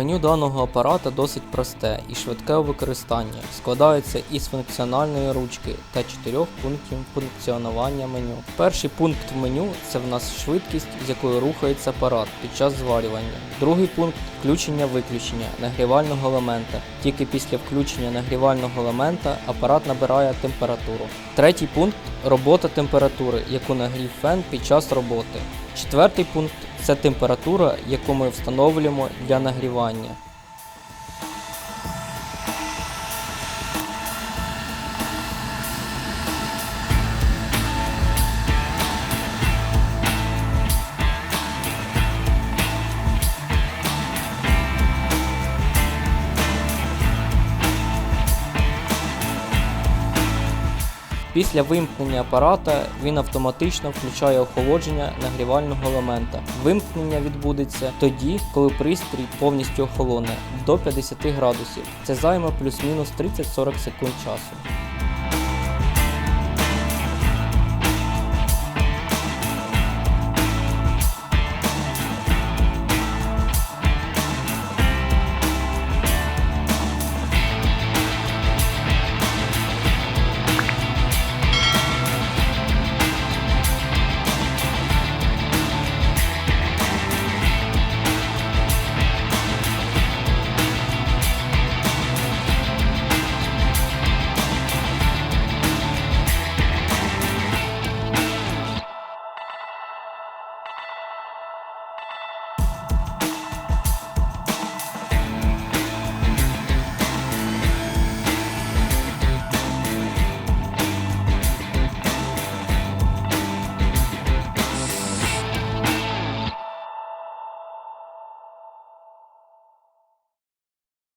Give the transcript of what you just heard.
Меню даного апарата досить просте і швидке у використанні. Складається із функціональної ручки та чотирьох пунктів функціонування меню. Перший пункт меню це в нас швидкість, з якою рухається апарат під час зварювання. Другий пункт включення-виключення нагрівального елемента. Тільки після включення нагрівального елемента апарат набирає температуру. Третій пункт робота температури, яку нагрів фен під час роботи. Четвертий пункт це температура, яку ми встановлюємо для нагрівання. Після вимкнення апарата він автоматично включає охолодження нагрівального елемента. Вимкнення відбудеться тоді, коли пристрій повністю охолоне до 50 градусів. Це займе плюс-мінус 30-40 секунд часу.